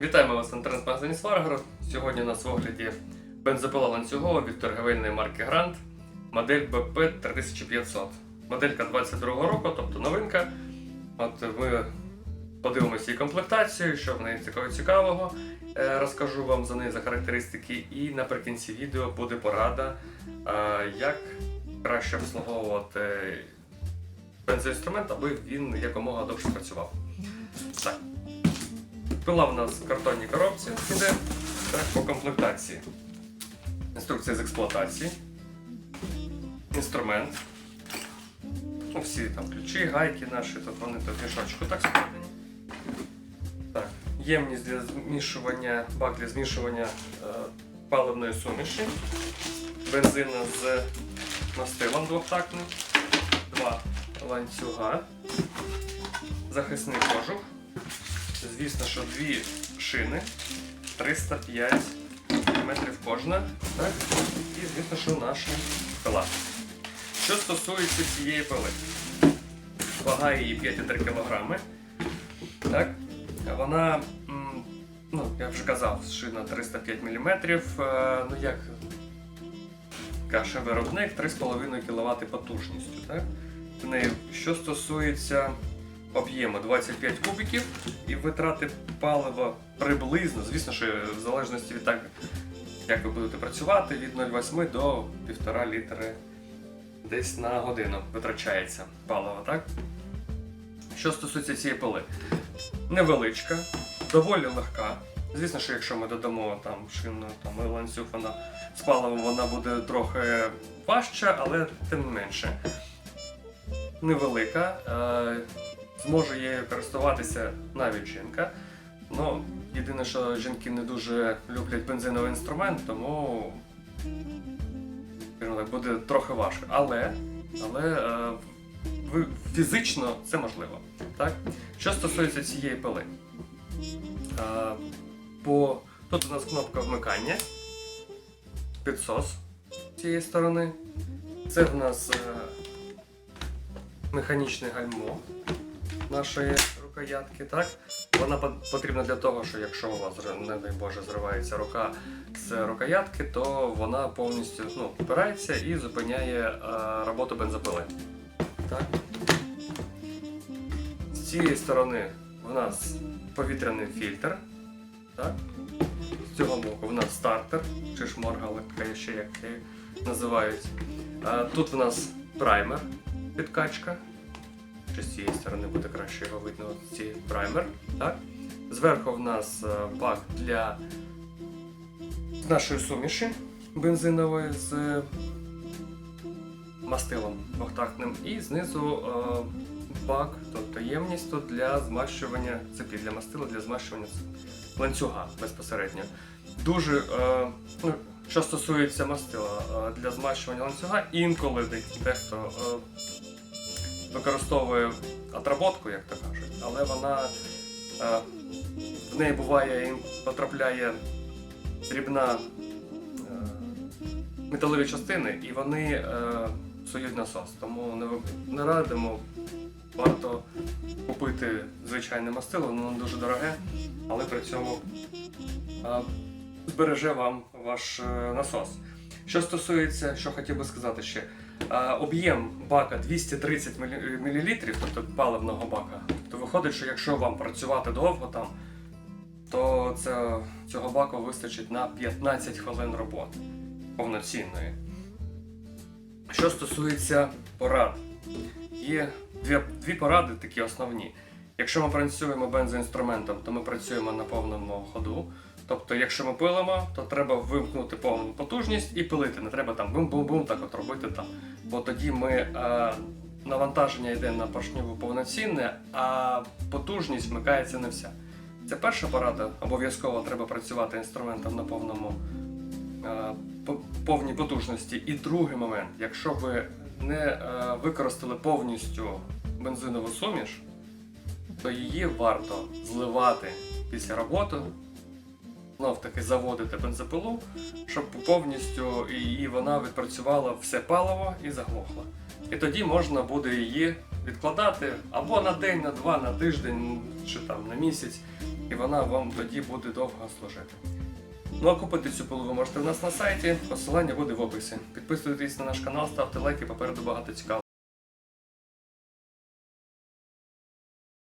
вас інтернет-магазині Сваргород. Сьогодні у нас в огляді бензопила ланцюгова від торговельної марки Grand, модель BP 3500. Моделька 22 року, тобто новинка. От ми подивимося її комплектацію, що в неї цікавого цікавого. Е, Розкажу вам за неї за характеристики, і наприкінці відео буде порада, е, як краще обслуговувати бензоінструмент, аби він якомога довше працював. Так. Пила в нас в картонній коробці іде так, по комплектації. Інструкція з експлуатації. Інструмент. Ну, всі там ключі, гайки наші, тут вони тут мішочку так складені. Так. Ємність для змішування, бак для змішування е, паливної суміші. Бензина з мастилом двохтактним. Два ланцюга. Захисний кожух. Звісно, що дві шини 305 мм кожна. Так? І звісно, що наша пила. Що стосується цієї пили, вага її 5,3 кг. Так? Вона, ну, я вже казав, шина 305 мм. Ну як каже виробник 3,5 кВт потужністю. Так? В неї, що стосується об'єму 25 кубиків і витрати палива приблизно, звісно, що в залежності від так, як ви будете працювати, від 0,8 до 1,5 літри десь на годину витрачається паливо, так? Що стосується цієї пили, невеличка, доволі легка. Звісно, що якщо ми додамо там шину там, і ланцюг, вона з паливом вона буде трохи важча, але тим не менше. Невелика. Е, зможе її користуватися навіть жінка. Ну, єдине, що жінки не дуже люблять бензиновий інструмент, тому так, буде трохи важко. Але, але е, фізично це можливо. Так? Що стосується цієї пили, е, по, тут у нас кнопка вмикання, підсос з цієї сторони. Це в нас е, механічне гальмо нашої рукоятки. Так? Вона потрібна для того, що якщо у вас, не дай Боже, зривається рука з рукоятки, то вона повністю ну, впирається і зупиняє е, роботу бензопили. Так? З цієї сторони в нас повітряний фільтр. Так? З цього боку в нас стартер, чи шморгалка, ще як її називають. Е, Тут в нас праймер, підкачка. Чи з цієї сторони буде краще його видно ці праймер. Так? Зверху в нас е, бак для нашої суміші бензинової з мастилом двохтактним. І знизу е, бак, тобто ємність для змащування цепі, для мастила, для змащування ланцюга безпосередньо. Дуже, е, ну, що стосується мастила, е, для змащування ланцюга, інколи дехто е, використовує отработку, як то кажуть, але вона е, в неї буває і потрапляє дрібна е, металеві частини, і вони е, псують насос. Тому не, не радимо. Варто купити звичайне мастило, воно дуже дороге, але при цьому збереже вам ваш насос. Що стосується, що хотів би сказати ще, е, об'єм бака 230 мл, тобто паливного бака, то виходить, що якщо вам працювати довго там, то це, цього баку вистачить на 15 хвилин роботи повноцінної. Що стосується порад, є дві, дві поради такі основні. Якщо ми працюємо бензоінструментом, то ми працюємо на повному ходу. Тобто, якщо ми пилимо, то треба вимкнути повну потужність і пилити. Не треба там бум-бум-бум так от робити там. Бо тоді ми е, навантаження йде на поршневу повноцінне, а потужність вмикається не вся. Це перша порада. Обов'язково треба працювати інструментом на повному е, повній потужності. І другий момент, якщо ви не е, використали повністю бензинову суміш, то її варто зливати після роботи, знов таки заводити бензопилу, щоб повністю і вона відпрацювала все паливо і заглохла. І тоді можна буде її відкладати або на день, на два, на тиждень чи там на місяць. і вона вам тоді буде довго служити. Ну а купити цю пилу ви можете в нас на сайті, посилання буде в описі. Підписуйтесь на наш канал, ставте лайки, попереду багато цікавого.